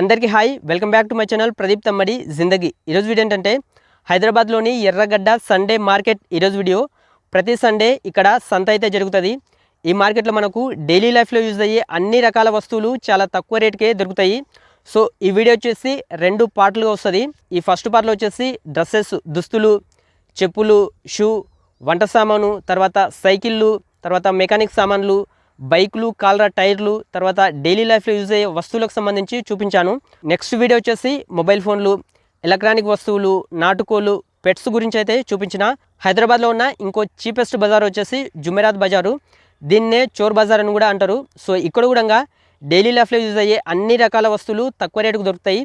అందరికీ hi. Welcome back to my channel Pradeep Tammadi Zindagi. ఈరోజు video ఏంటంటే హైదరాబాద్లోని ఎర్రగడ్డ సండే మార్కెట్ ఈరోజు వీడియో. ప్రతి సండే ఇక్కడ సంత అయితే జరుగుతుంది. ఈ మార్కెట్లో మనకు డైలీ లైఫ్లో యూజ్ అయ్యే అన్ని రకాల వస్తువులు చాలా తక్కువ రేటుకే దొరుకుతాయి. సో ఈ వీడియో వచ్చేసి రెండు పార్ట్లుగా వస్తుంది. ఈ ఫస్ట్ పార్ట్లో వచ్చేసి డ్రెస్సెస్ దుస్తులు చెప్పులు షూ వంట సామాను తర్వాత సైకిళ్ళు తర్వాత మెకానిక్ సామాన్లు బైకులు కాలరా టైర్లు తర్వాత డైలీ లైఫ్లో యూజ్ అయ్యే వస్తువులకు సంబంధించి చూపించాను. నెక్స్ట్ వీడియో వచ్చేసి మొబైల్ ఫోన్లు ఎలక్ట్రానిక్ వస్తువులు నాటుకోలు పెట్స్ గురించి అయితే చూపించిన. హైదరాబాద్లో ఉన్న ఇంకో చీపెస్ట్ బజార్ వచ్చేసి జుమెరాత్ బజారు. దీన్నే చోర్ బజార్ అని కూడా అంటారు. సో ఇక్కడ కూడా డైలీ లైఫ్లో యూజ్ అయ్యే అన్ని రకాల వస్తువులు తక్కువ రేటుకు దొరుకుతాయి.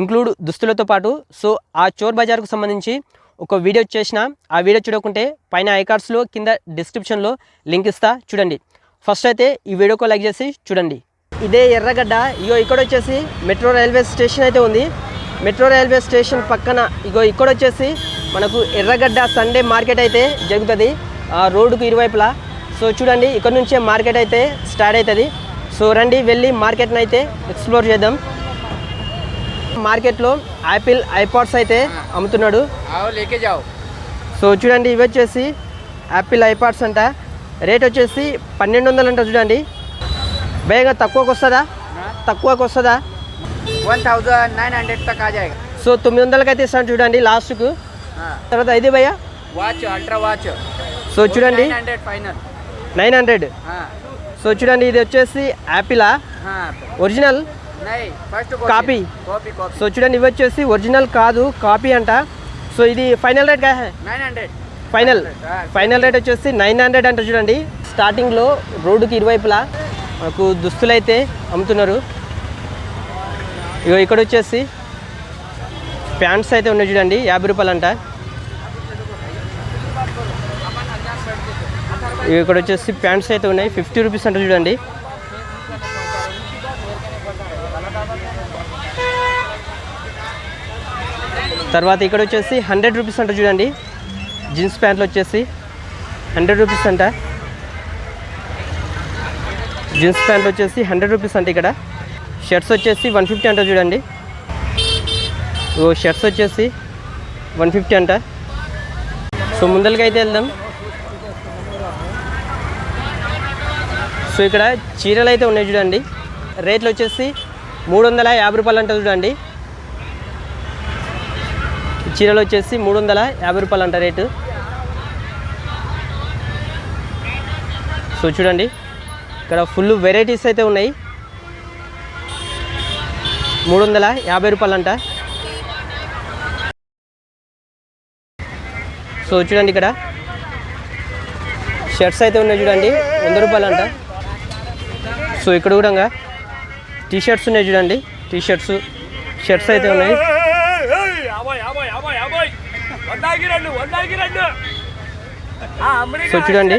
ఇంక్లూడ్ దుస్తులతో పాటు. సో ఆ చోర్ బజార్కు సంబంధించి ఒక వీడియో చేసిన. ఆ వీడియో చూడకుంటే పైన ఐకార్డ్స్లో కింద డిస్క్రిప్షన్లో లింక్ ఇస్తా. చూడండి. ఫస్ట్ అయితే ఈ వీడియోకు లైక్ చేసి చూడండి. ఇదే ఎర్రగడ్డ. ఇగో ఇక్కడ వచ్చేసి మెట్రో రైల్వే స్టేషన్ అయితే ఉంది. మెట్రో రైల్వే స్టేషన్ పక్కన ఇగో ఇక్కడ వచ్చేసి మనకు ఎర్రగడ్డ సండే మార్కెట్ అయితే జరుగుతుంది. రోడ్డుకు ఇరువైపులా. సో చూడండి ఇక్కడ నుంచే మార్కెట్ అయితే స్టార్ట్ అవుతుంది సో రండి వెళ్ళి మార్కెట్ని అయితే ఎక్స్ప్లోర్ చేద్దాం. మార్కెట్లో యాపిల్ ఐపాడ్స్ అయితే అమ్ముతున్నాడు. సో చూడండి ఇవి వచ్చేసి యాపిల్ ఐపాడ్స్ అంట. రేట్ వచ్చేసి పన్నెండు వందలు అంటే చూడండి. వేగంగా తక్కువకి వస్తుందా? తక్కువకి వస్తుందా? One thousand nine hundred so తొమ్మిది వందలకి అయితే ఇస్తాను చూడండి లాస్ట్కు. తర్వాత ఇది భయ్యా? Watch ultra watch. సో చూడండి. నైన్ హండ్రెడ్ సో చూడండి ఇది వచ్చేసి యాపిలా ఒరిజినల్? కాపీ. సో చూడండి ఇవి వచ్చేసి ఒరిజినల్ కాదు కాపీ అంట. సో ఇది ఫైనల్ రేట్ కా nine hundred. Final final rate వచ్చేసి నైన్ హండ్రెడ్ అంటే చూడండి. స్టార్టింగ్లో రోడ్డుకి ఇరువైపులా మనకు దుస్తులు అయితే అమ్ముతున్నారు. ఇగో ఇక్కడ వచ్చేసి ప్యాంట్స్ అయితే ఉన్నాయి చూడండి. యాభై రూపాయలు అంట ఇక్కడ వచ్చేసి ప్యాంట్స్ అయితే ఉన్నాయి. ఫిఫ్టీ రూపీస్ అంటే చూడండి. తర్వాత ఇక్కడ వచ్చేసి హండ్రెడ్ రూపీస్ అంటే చూడండి. జీన్స్ ప్యాంట్లు వచ్చేసి హండ్రెడ్ రూపీస్ అంట. జీన్స్ ప్యాంట్లు వచ్చేసి హండ్రెడ్ రూపీస్ అంట ఇక్కడ. షర్ట్స్ వచ్చేసి వన్ ఫిఫ్టీ అంట చూడండి. ఓ షర్ట్స్ వచ్చేసి వన్ ఫిఫ్టీ అంట. సో ముందరికి అయితే వెళ్దాం. సో ఇక్కడ చీరలు అయితే ఉన్నాయి చూడండి. రేట్లు వచ్చేసి మూడు వందల యాభై రూపాయలు అంట చూడండి. చీరలు వచ్చేసి మూడు వందల యాభై రూపాయలు అంట రేటు. సో చూడండి ఇక్కడ ఫుల్ వెరైటీస్ అయితే ఉన్నాయి. మూడు వందల యాభై రూపాయలు అంట సో చూడండి ఇక్కడ. షర్ట్స్ అయితే ఉన్నాయి చూడండి వంద రూపాయలు అంట సో ఇక్కడ కూడా టీ షర్ట్స్ ఉన్నాయి చూడండి టీ షర్ట్స్ షర్ట్స్ అయితే ఉన్నాయి. సో చూడండి.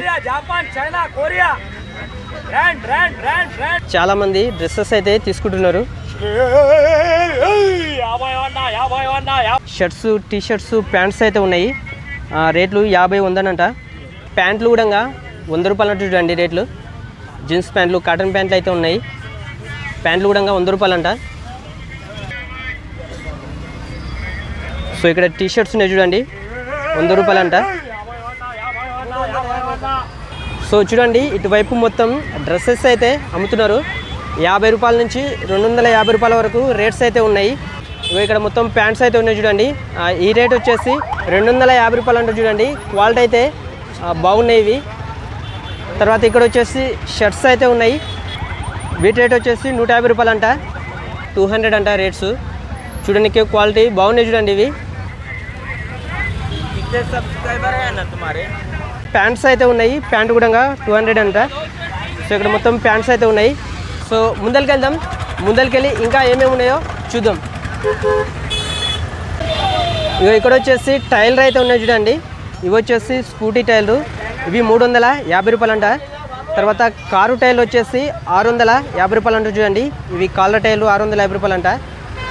చాలా మంది డ్రెస్సెస్ అయితే తీసుకుంటున్నారు. షర్ట్స్ టీ షర్ట్స్ ప్యాంట్స్ అయితే ఉన్నాయి. ఆ, రేట్లు యాభై ఉందనంట ప్యాంట్లు కూడా వంద రూపాయలు అంట చూడండి రేట్లు. జీన్స్ ప్యాంట్లు కాటన్ ప్యాంట్లు అయితే ఉన్నాయి. ప్యాంట్లు కూడా వంద రూపాయలు అంట సో ఇక్కడ టీ షర్ట్స్ ఉన్నాయి చూడండి. వంద రూపాయలు అంట సో చూడండి ఇటువైపు మొత్తం డ్రెస్సెస్ అయితే అమ్ముతున్నారు. యాభై రూపాయల నుంచి రెండు వందల యాభై రూపాయల వరకు రేట్స్ అయితే ఉన్నాయి. ఇక్కడ మొత్తం ప్యాంట్స్ అయితే ఉన్నాయి చూడండి. ఈ రేట్ వచ్చేసి రెండు వందల యాభై రూపాయలు అంటే చూడండి. క్వాలిటీ అయితే బాగున్నాయి ఇవి. తర్వాత ఇక్కడ వచ్చేసి షర్ట్స్ అయితే ఉన్నాయి. వీటి రేట్ వచ్చేసి నూట యాభై రూపాయలు అంట టూ హండ్రెడ్ అంట రేట్స్. చూడండి క్వాలిటీ బాగున్నాయి చూడండి ఇవి. సబ్స్క్రైబర్ తుమారే ప్యాంట్స్ అయితే ఉన్నాయి ప్యాంట్ కూడా టూ హండ్రెడ్ అంట. సో ఇక్కడ మొత్తం ప్యాంట్స్ అయితే ఉన్నాయి. సో ముందరికి వెళ్దాం ముందరికి వెళ్ళి ఇంకా ఏమేమి ఉన్నాయో చూద్దాం. ఇక ఇక్కడ వచ్చేసి టైలర్ అయితే ఉన్నాయి చూడండి. ఇవి వచ్చేసి స్కూటీ టైర్లు ఇవి మూడు వందల యాభై రూపాయలు అంట తర్వాత కారు టైర్లు వచ్చేసి ఆరు వందల యాభై రూపాయలు అంట చూడండి. ఇవి కాళ్ళ టైర్లు ఆరు వందల యాభై రూపాయలు అంట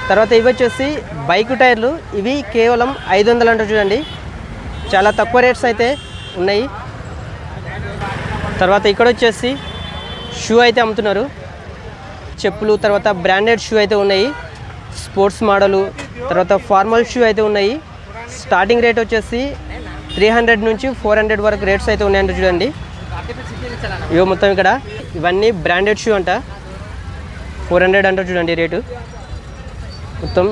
తర్వాత ఇవి వచ్చేసి బైక్ టైర్లు ఇవి కేవలం ఐదు వందలు అంట చూడండి. చాలా తక్కువ రేట్స్ అయితే ఉన్నాయి. తర్వాత ఇక్కడ వచ్చేసి షూ అయితే అమ్ముతున్నారు. చెప్పులు తర్వాత బ్రాండెడ్ షూ అయితే ఉన్నాయి. స్పోర్ట్స్ మోడలు తర్వాత ఫార్మల్ షూ అయితే ఉన్నాయి. స్టార్టింగ్ రేట్ వచ్చేసి త్రీ హండ్రెడ్ నుంచి ఫోర్ హండ్రెడ్ వరకు రేట్స్ అయితే ఉన్నాయంటే చూడండి. ఇవో మొత్తం ఇక్కడ ఇవన్నీ బ్రాండెడ్ షూ అంట. ఫోర్ హండ్రెడ్ అంటారు చూడండి రేటు. మొత్తం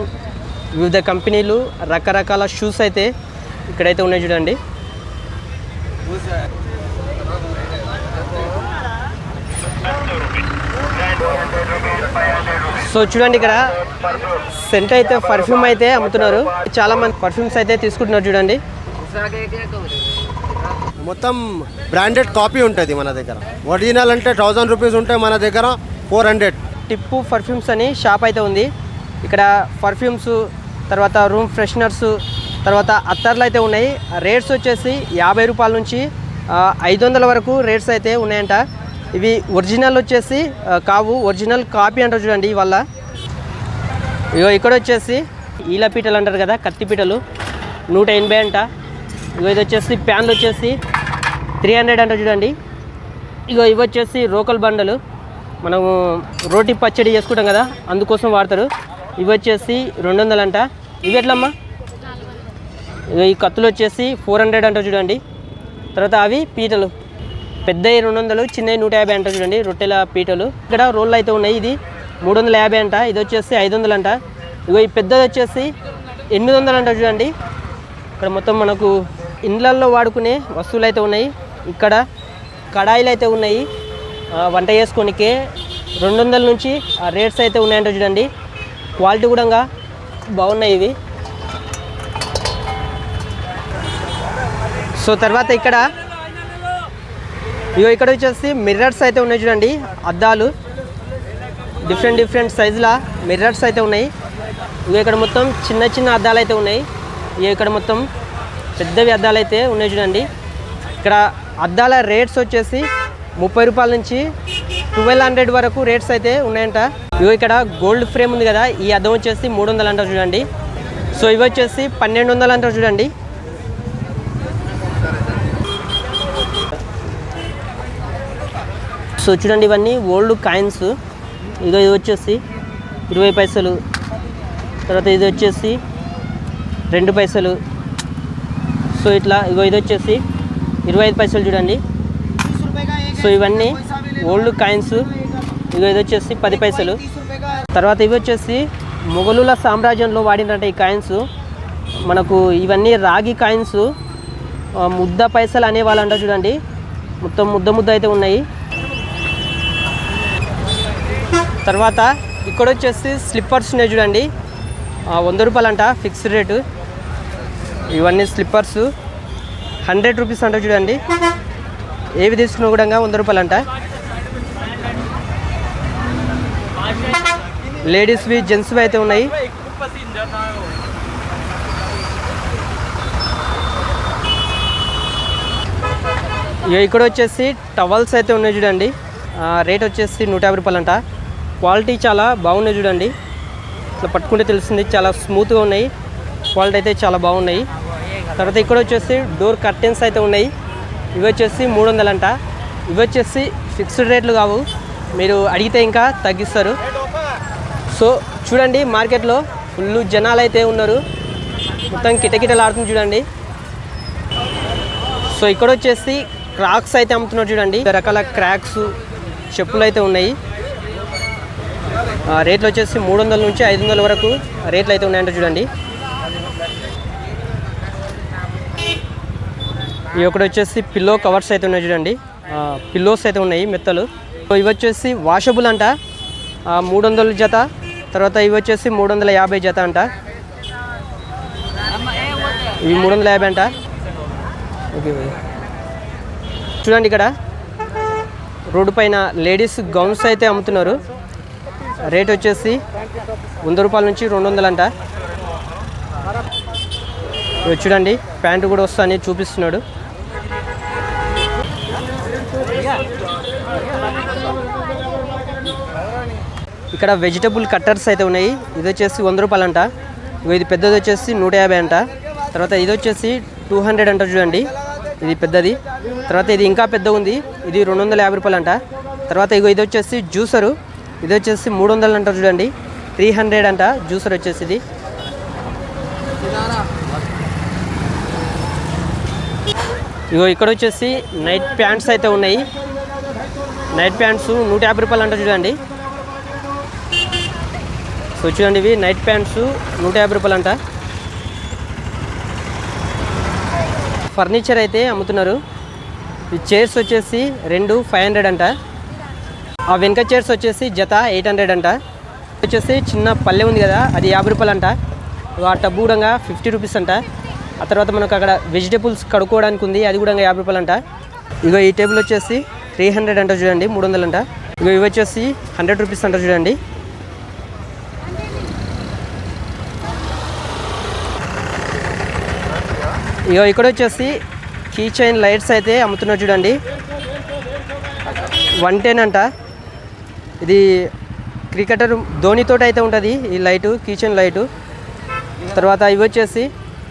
వివిధ కంపెనీలు రకరకాల షూస్ అయితే ఇక్కడైతే ఉన్నాయి చూడండి. సో చూడండి ఇక్కడ సెంట్ అయితే పర్ఫ్యూమ్ అయితే అమ్ముతున్నారు. చాలా మంది పర్ఫ్యూమ్స్ అయితే తీసుకుంటున్నారు చూడండి. మొత్తం బ్రాండెడ్ కాపీ ఉంటుంది మన దగ్గర. ఒరిజినల్ అంటే థౌజండ్ రూపీస్ ఉంటాయి మన దగ్గర ఫోర్ హండ్రెడ్ టిప్పు పర్ఫ్యూమ్స్ అని షాప్ అయితే ఉంది. ఇక్కడ పర్ఫ్యూమ్స్ తర్వాత రూమ్ ఫ్రెషనర్స్ తర్వాత అత్తర్లు అయితే ఉన్నాయి. రేట్స్ వచ్చేసి యాభై రూపాయల నుంచి ఐదు వందల వరకు రేట్స్ అయితే ఉన్నాయంట. ఇవి ఒరిజినల్ వచ్చేసి కావు ఒరిజినల్ కాపీ అంటారు చూడండి వల్ల ఇగో ఇక్కడ వచ్చేసి ఈల పీటలు అంటారు కదా కత్తి పీటలు. నూట ఎనభై అంట. ఇగో ఇది వచ్చేసి ప్యాన్లు వచ్చేసి త్రీ హండ్రెడ్ అంట చూడండి. ఇగో ఇవి వచ్చేసి రోకల్ బండలు. మనము రోటి పచ్చడి చేసుకుంటాం కదా అందుకోసం వాడతారు. ఇవి వచ్చేసి రెండు వందలు అంట ఇవి ఎట్లమ్మా? ఈ కత్తులు వచ్చేసి ఫోర్ హండ్రెడ్ అంటారు చూడండి. తర్వాత అవి పీటలు. పెద్దవి రెండు వందలు చిన్నవి నూట యాభై అంట చూడండి రొట్టెల పీటలు. ఇక్కడ రోళ్ళు అయితే ఉన్నాయి ఇది మూడు వందల యాభై అంట ఇది వచ్చేసి ఐదు వందలు అంట. ఇగో ఈ పెద్దది వచ్చేసి ఎనిమిది వందలు అంటారు చూడండి. ఇక్కడ మొత్తం మనకు ఇండ్లల్లో వాడుకునే వస్తువులు అయితే ఉన్నాయి. ఇక్కడ కడాయిలు అయితే ఉన్నాయి. వంట చేసుకోనికే రెండు వందల నుంచి ఆ రేట్స్ అయితే ఉన్నాయంట చూడండి. క్వాలిటీ కూడా బాగున్నాయి ఇవి. సో తర్వాత ఇక్కడ ఇగో ఇక్కడ వచ్చేసి మిర్రర్స్ అయితే ఉన్నాయి చూడండి అద్దాలు. డిఫరెంట్ డిఫరెంట్ సైజుల మిర్రర్స్ అయితే ఉన్నాయి. ఇగో ఇక్కడ మొత్తం చిన్న చిన్న అద్దాలు అయితే ఉన్నాయి. ఇవి ఇక్కడ మొత్తం పెద్దవి అద్దాలు అయితే ఉన్నాయి చూడండి. ఇక్కడ అద్దాల రేట్స్ వచ్చేసి ముప్పై రూపాయల నుంచి ట్వెల్వ్ హండ్రెడ్ వరకు రేట్స్ అయితే ఉన్నాయంట. ఇగో ఇక్కడ గోల్డ్ ఫ్రేమ్ ఉంది కదా ఈ అద్దం వచ్చేసి మూడు వందలు అంటారు చూడండి. సో ఇవి వచ్చేసి పన్నెండు వందలు అంటారు చూడండి. సో చూడండి ఇవన్నీ ఓల్డ్ కాయిన్స్. ఇదో ఇది వచ్చేసి ఇరవై పైసలు. తర్వాత ఇది వచ్చేసి రెండు పైసలు. సో ఇట్లా ఇగో ఇది వచ్చేసి ఇరవై ఐదు పైసలు చూడండి. సో ఇవన్నీ ఓల్డ్ కాయిన్స్. ఇగో ఇది వచ్చేసి పది పైసలు. తర్వాత ఇవి వచ్చేసి మొఘలుల సామ్రాజ్యంలో వాడినట్టు ఈ కాయిన్స్. మనకు ఇవన్నీ రాగి కాయిన్స్. ముద్ద పైసలు అనేవాళ్ళు అంట చూడండి. మొత్తం ముద్ద ముద్ద అయితే ఉన్నాయి. తర్వాత ఇక్కడ వచ్చేసి స్లిప్పర్స్ ఉన్నాయి చూడండి. వంద రూపాయలు అంట ఫిక్స్డ్ రేటు ఇవన్నీ స్లిప్పర్స్ హండ్రెడ్ రూపీస్ అంట చూడండి. ఏవి తీసుకున్నా కూడా వంద రూపాయలు అంట లేడీస్వి జెంట్స్వి అయితే ఉన్నాయి. ఇక్కడ వచ్చేసి టవల్స్ అయితే ఉన్నాయి చూడండి. రేట్ వచ్చేసి నూట యాభై రూపాయలు అంట క్వాలిటీ చాలా బాగున్నాయి చూడండి. ఇట్లా పట్టుకుంటే తెలిసింది చాలా స్మూత్గా ఉన్నాయి. క్వాలిటీ అయితే చాలా బాగున్నాయి. తర్వాత ఇక్కడ వచ్చేసి డోర్ కర్టెన్స్ అయితే ఉన్నాయి. ఇవి వచ్చేసి మూడు వందలంట ఇవి వచ్చేసి ఫిక్స్డ్ రేట్లు కావు. మీరు అడిగితే ఇంకా తగ్గిస్తారు. సో చూడండి మార్కెట్లో ఫుల్ జనాలు అయితే ఉన్నారు. మొత్తం కిటకిటలాడుతుంది చూడండి. సో ఇక్కడ వచ్చేసి క్రాక్స్ అయితే అమ్ముతున్నారు చూడండి. రకాల క్రాక్స్ చెప్పులు అయితే ఉన్నాయి. రేట్లు వచ్చేసి మూడు వందల నుంచి ఐదు వందల వరకు రేట్లు అయితే ఉన్నాయంట చూడండి. ఇవి ఒకటి వచ్చేసి పిల్లో కవర్స్ అయితే ఉన్నాయి చూడండి. పిల్లోస్ అయితే ఉన్నాయి మెత్తలు. సో ఇవి వచ్చేసి వాషబుల్ అంట. మూడు వందల జత. తర్వాత ఇవి వచ్చేసి మూడు వందల యాభై జత అంట. ఇవి మూడు వందల యాభై అంట. ఓకే. చూడండి ఇక్కడ. రోడ్డు పైన లేడీస్ గౌన్స్ అయితే అమ్ముతున్నారు. రేట్ వచ్చేసి వంద రూపాయల నుంచి రెండు వందలు అంట చూడండి ప్యాంటు కూడా వస్తా అని చూపిస్తున్నాడు. ఇక్కడ వెజిటబుల్ కట్టర్స్ అయితే ఉన్నాయి. ఇది వచ్చేసి వంద రూపాయలు అంట ఇది పెద్దది వచ్చేసి నూట యాభై అంట. తర్వాత ఇది వచ్చేసి టూ హండ్రెడ్ అంట చూడండి. ఇది పెద్దది. తర్వాత ఇది ఇంకా పెద్ద ఉంది ఇది రెండు వందల యాభై రూపాయలు అంట తర్వాత ఇగో ఇది వచ్చేసి జ్యూసరు. ఇది వచ్చేసి మూడు వందలు అంటారు చూడండి. త్రీ హండ్రెడ్ అంట జ్యూసర్ వచ్చేసి ఇది ఇగో ఇక్కడ వచ్చేసి నైట్ ప్యాంట్స్ అయితే ఉన్నాయి. నైట్ ప్యాంట్స్ నూట యాభై రూపాయలు అంట చూడండి. సో చూడండి ఇవి నైట్ ప్యాంట్స్ నూట యాభై రూపాయలు అంట. ఫర్నిచర్ అయితే అమ్ముతున్నారు. ఈ చైర్స్ వచ్చేసి రెండు ఫైవ్ హండ్రెడ్ అంట. ఆ వెనక చైర్స్ వచ్చేసి జత ఎయిట్ హండ్రెడ్ అంట. వచ్చేసి చిన్న పల్లె ఉంది కదా అది యాభై రూపాయలు అంట. ఆ టబ్బు కూడా ఫిఫ్టీ రూపీస్ అంట. ఆ తర్వాత మనకు అక్కడ వెజిటేబుల్స్ కడుక్కోవడానికి ఉంది అది కూడా యాభై రూపాయలు అంట. ఇగో ఈ టేబుల్ వచ్చేసి త్రీ హండ్రెడ్ అంట చూడండి మూడు వందలు అంట. ఇగో ఇవి వచ్చేసి హండ్రెడ్ రూపీస్ అంట చూడండి. ఇగో ఇక్కడ వచ్చేసి కీ చైన్ లైట్స్ అయితే అమ్ముతున్నారు చూడండి. వన్ టెన్ అంట. ఇది క్రికెటర్ ధోనితో అయితే ఉంటుంది. ఈ లైటు కిచెన్ లైటు. తర్వాత ఇవి వచ్చేసి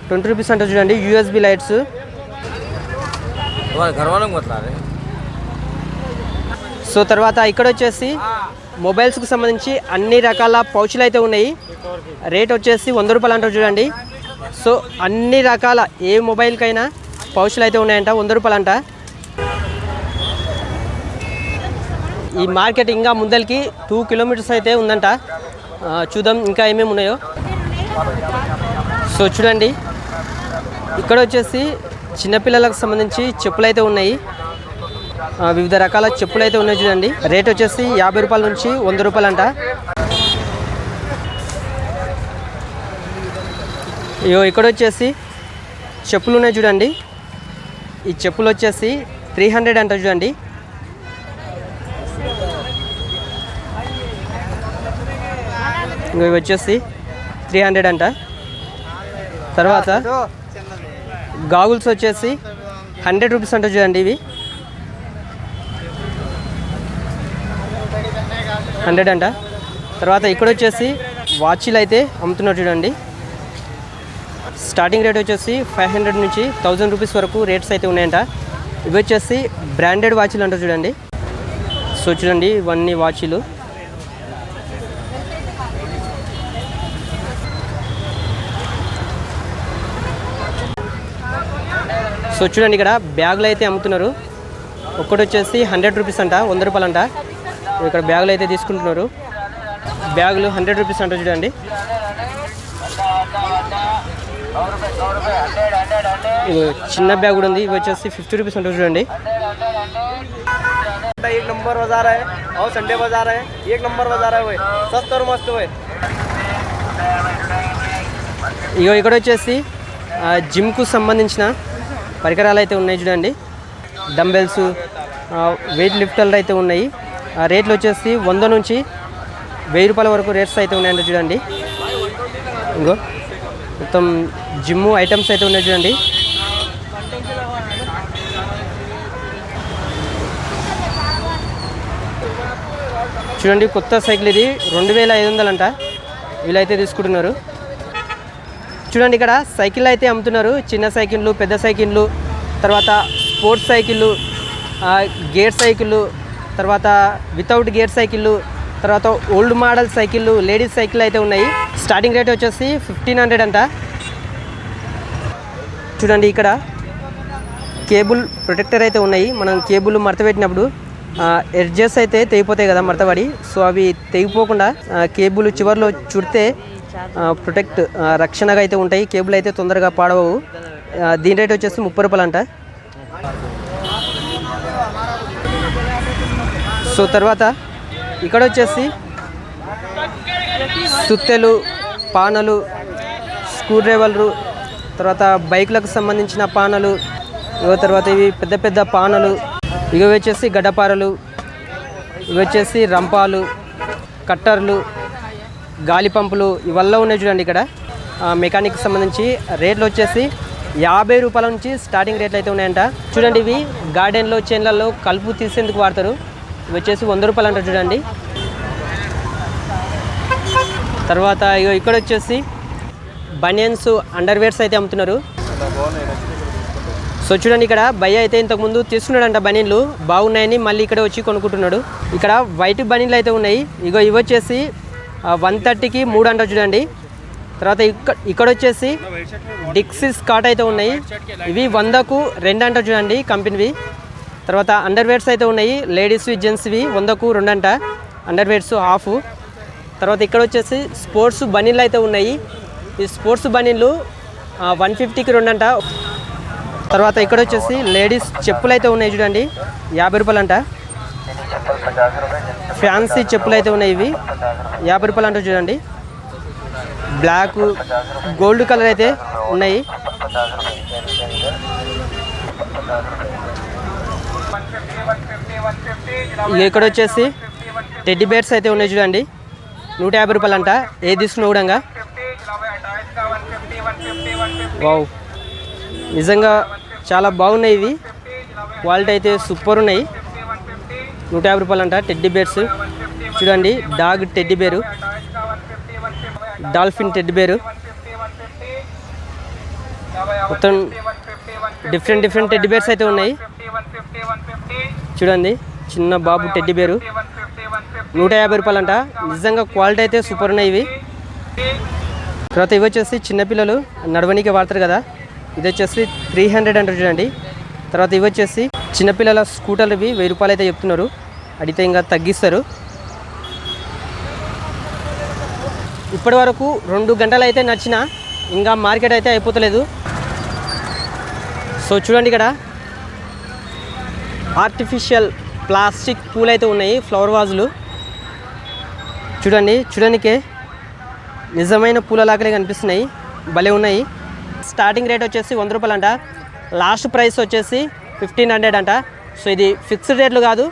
ట్వంటీ రూపీస్ అంటే చూడండి యూఎస్బి లైట్స్. సో తర్వాత ఇక్కడ వచ్చేసి మొబైల్స్కి సంబంధించి అన్ని రకాల పౌచులు అయితే ఉన్నాయి. రేట్ వచ్చేసి వంద రూపాయలు అంటారు చూడండి. సో అన్ని రకాల ఏ మొబైల్కైనా పౌచులు అయితే ఉన్నాయంట వంద రూపాయలు అంట. ఈ మార్కెట్ ఇంకా ముందరికి టూ కిలోమీటర్స్ అయితే ఉందంట. చూద్దాం ఇంకా ఏమేమి ఉన్నాయో. సో చూడండి. ఇక్కడ వచ్చేసి చిన్నపిల్లలకు సంబంధించి చెప్పులు అయితే ఉన్నాయి. వివిధ రకాల చెప్పులు అయితే ఉన్నాయి చూడండి. రేట్ వచ్చేసి యాభై రూపాయల నుంచి వంద రూపాయలు అంట ఇగో ఇక్కడ వచ్చేసి చెప్పులు ఉన్నాయి చూడండి. ఈ చెప్పులు వచ్చేసి త్రీ హండ్రెడ్ అంట చూడండి ఇంకో ఇవి వచ్చేసి త్రీ హండ్రెడ్ అంట. తర్వాత గాగుల్స్ వచ్చేసి హండ్రెడ్ రూపీస్ అంట చూడండి ఇవి. హండ్రెడ్ అంట. తర్వాత ఇక్కడ వచ్చేసి వాచీలు అయితే అమ్ముతున్నారు చూడండి. స్టార్టింగ్ రేట్ వచ్చేసి ఫైవ్ హండ్రెడ్ నుంచి థౌజండ్ రూపీస్ వరకు రేట్స్ అయితే ఉన్నాయంట. ఇవి వచ్చేసి బ్రాండెడ్ వాచీలు అంటారు చూడండి. సో చూడండి ఇవన్నీ వాచీలు సో చూడండి ఇక్కడ బ్యాగులు అయితే అమ్ముతున్నారు ఒక్కటి వచ్చేసి హండ్రెడ్ రూపీస్ అంట వంద రూపాయలు అంట ఇక్కడ బ్యాగులు అయితే తీసుకుంటున్నారు బ్యాగులు హండ్రెడ్ రూపీస్ అంట చూడండి ఇది చిన్న బ్యాగ్ కూడా ఉంది ఇవి వచ్చేసి ఫిఫ్టీ రూపీస్ ఉంటుంది చూడండి एक नंबर बाजार है और संडे बाजार है एक नंबर बाजार है वो सस्ता और मस्त वो ఇగో ఇక్కడ వచ్చేసి ఆ, జిమ్కు సంబంధించిన పరికరాలు అయితే ఉన్నాయి చూడండి. డంబెల్స్ వెయిట్ లిఫ్టర్లు అయితే ఉన్నాయి. ఆ రేట్లు వచ్చేసి వంద నుంచి వెయ్యి రూపాయల వరకు రేట్స్ అయితే ఉన్నాయండి చూడండి. ఇంకో మొత్తం జిమ్ ఐటమ్స్ అయితే ఉన్నాయి చూడండి. చూడండి కొత్త సైకిల్ ఇది. రెండు వేల ఐదు వందలంట. వీళ్ళైతే తీసుకుంటున్నారు. చూడండి ఇక్కడ సైకిల్ అయితే అమ్ముతున్నారు. చిన్న సైకిళ్ళు పెద్ద సైకిళ్ళు తర్వాత స్పోర్ట్స్ సైకిళ్ళు గేర్ సైకిళ్ళు తర్వాత వితౌట్ గేర్ సైకిళ్ళు తర్వాత ఓల్డ్ మోడల్ సైకిళ్ళు లేడీస్ సైకిల్ అయితే ఉన్నాయి. స్టార్టింగ్ రేట్ వచ్చేసి ఫిఫ్టీన్ హండ్రెడ్ అంట. చూడండి ఇక్కడ కేబుల్ ప్రొటెక్టర్ అయితే ఉన్నాయి. మనం కేబుల్ మడత పెట్టినప్పుడు ఎడ్జెస్ అయితే తెగిపోతాయి కదా మడతపడి సో అవి తెగిపోకుండా కేబుల్ చివర్లో చుడితే ప్రొటెక్ట్ రక్షణగా అయితే ఉంటాయి. కేబుల్ అయితే తొందరగా పాడవవు. దీని రేట్ వచ్చేసి ముప్పై రూపాయలు అంట సో తర్వాత ఇక్కడ వచ్చేసి సుత్తెలు పానలు స్క్రూ డ్రైవర్లు తర్వాత బైక్లకు సంబంధించిన పానలు ఇగో తర్వాత ఇవి పెద్ద పెద్ద పానలు ఇవి వచ్చేసి గడ్డపారలు ఇవి వచ్చేసి రంపాలు కట్టర్లు గాలి పంపులు ఇవల్ల ఉన్నాయి చూడండి ఇక్కడ. ఆ, మెకానిక్ సంబంధించి రేట్లు వచ్చేసి యాభై రూపాయల నుంచి స్టార్టింగ్ రేట్లు అయితే ఉన్నాయంట. చూడండి ఇవి గార్డెన్లో చేన్లలో కలుపు తీసేందుకు వాడతారు. ఇవి వచ్చేసి వంద రూపాయలు అంటారు చూడండి. తర్వాత ఇగో ఇక్కడ వచ్చేసి బనియన్స్ అండర్వేర్స్ అయితే అమ్ముతున్నారు. సో చూడండి ఇక్కడ భయ్య అయితే ఇంతకుముందు తీసుకున్నాడంట బనీన్లు బాగున్నాయని మళ్ళీ ఇక్కడ వచ్చి కొనుక్కుంటున్నాడు. ఇక్కడ వైట్ బనీన్లు అయితే ఉన్నాయి. ఇగో ఇవి వచ్చేసి వన్ థర్టీకి మూడు అంటారు చూడండి. తర్వాత ఇక్కడ ఇక్కడ వచ్చేసి డిక్సిస్ కాట్ అయితే ఉన్నాయి. ఇవి వందకు రెండు అంట చూడండి కంపెనీవి. తర్వాత అండర్ వేర్స్ అయితే ఉన్నాయి. లేడీస్వి జెంట్స్వి వందకు రెండు అంట. అండర్ వేర్స్ హాఫ్ తర్వాత ఇక్కడ వచ్చేసి స్పోర్ట్స్ బనీన్లు అయితే ఉన్నాయి. ఈ స్పోర్ట్స్ బనీన్లు వన్ ఫిఫ్టీకి రెండు అంట. తర్వాత ఇక్కడ వచ్చేసి లేడీస్ చెప్పులు అయితే ఉన్నాయి చూడండి. యాభై రూపాయలు అంట. ఫ్యాన్సీ చెప్పులు అయితే ఉన్నాయి ఇవి. యాభై రూపాయలు అంటారు చూడండి. బ్లాక్ గోల్డ్ కలర్ అయితే ఉన్నాయి. ఇక్కడ వచ్చేసి టెడ్డీ బేర్స్ అయితే ఉన్నాయి చూడండి. నూట యాభై రూపాయలు అంట. ఏ తీసుకున్న కూడా వావ్. నిజంగా చాలా బాగున్నాయి ఇవి. క్వాలిటీ అయితే సూపర్ ఉన్నాయి. నూట యాభై రూపాయలు అంట టెడ్డీ బేర్స్ చూడండి dog teddy bear dolphin teddy bear మొత్తం డిఫరెంట్ డిఫరెంట్ టెడ్డీ బేర్స్ అయితే ఉన్నాయి. చూడండి చిన్న బాబు టెడ్డీ బేరు నూట యాభై రూపాయలు అంట. నిజంగా క్వాలిటీ అయితే సూపర్ ఉన్నాయి ఇవి. తర్వాత ఇవి వచ్చేసి చిన్నపిల్లలు నడవనీకి వాడతారు కదా. ఇది వచ్చేసి త్రీ హండ్రెడ్ అంటారు చూడండి. తర్వాత ఇవి వచ్చేసి చిన్నపిల్లల స్కూటర్లు ఇవి వెయ్యి రూపాయలు అయితే చెప్తున్నారు. అడిగితే ఇంకా తగ్గిస్తారు. ఇప్పటి వరకు రెండు గంటలు అయితే నచ్చిన ఇంకా మార్కెట్ అయితే అయిపోతలేదు. సో చూడండి ఇక్కడ. ఆర్టిఫిషియల్ ప్లాస్టిక్ పూలు అయితే ఉన్నాయి ఫ్లవర్ వాజులు చూడండి చూడడానికే నిజమైన పూల లాగానే కనిపిస్తున్నాయి. భలే ఉన్నాయి. స్టార్టింగ్ రేట్ వచ్చేసి వంద రూపాయలు అంట లాస్ట్ ప్రైస్ వచ్చేసి ఫిఫ్టీన్ హండ్రెడ్ అంట. సో ఇది ఫిక్స్డ్ రేట్లు కాదు.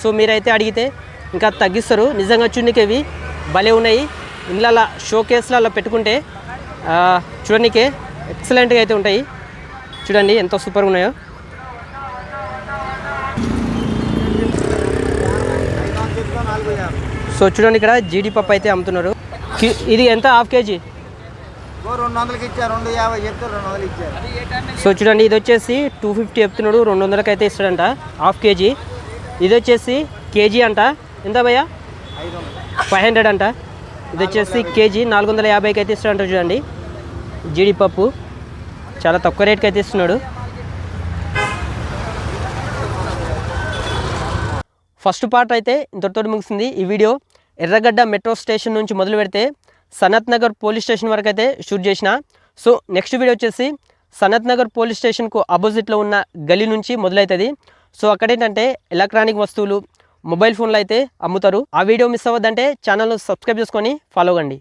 సో మీరైతే అడిగితే ఇంకా తగ్గిస్తారు. నిజంగా చున్నికి భలే ఉన్నాయి. ఇళ్ళ షో కేసులలో పెట్టుకుంటే చూడనికే ఎక్సలెంట్గా అయితే ఉంటాయి. చూడండి ఎంత సూపర్గా ఉన్నాయో. సో చూడండి ఇక్కడ జీడిపప్పు అయితే అమ్ముతున్నారు. ఇది ఎంత? Half KG? రెండు వందలకి ఇచ్చారు రెండు యాభై చెప్తే రెండు వందలు ఇచ్చారు. సో చూడండి ఇది వచ్చేసి టూ ఫిఫ్టీ చెప్తున్నాడు రెండు వందలకి అయితే ఇస్తాడంట హాఫ్ కేజీ ఇది వచ్చేసి కేజీ అంట. ఎంత భయ్యా? ఫైవ్ హండ్రెడ్ అంట. ఇది వచ్చేసి కేజీ నాలుగు వందల యాభైకి అయితే ఇస్తాడంట చూడండి. జీడిపప్పు చాలా తక్కువ రేట్కి అయితే ఇస్తున్నాడు. ఫస్ట్ పార్ట్ అయితే ఇంతటితో ముగిసింది. ఈ వీడియో ఎర్రగడ్డ మెట్రో స్టేషన్ నుంచి మొదలు పెడితే సనత్ నగర్ పోలీస్ స్టేషన్ వరకు అయితే షూట్ చేసిన. సో నెక్స్ట్ వీడియో వచ్చేసి సనత్ నగర్ పోలీస్ స్టేషన్కు ఆపోజిట్లో ఉన్న గలీ నుంచి మొదలవుతుంది సో అక్కడేంటంటే ఎలక్ట్రానిక్ వస్తువులు మొబైల్ ఫోన్లు అయితే అమ్ముతారు. ఆ వీడియో మిస్ అవ్వద్దంటే ఛానల్ను సబ్స్క్రైబ్ చేసుకొని ఫాలో కండి.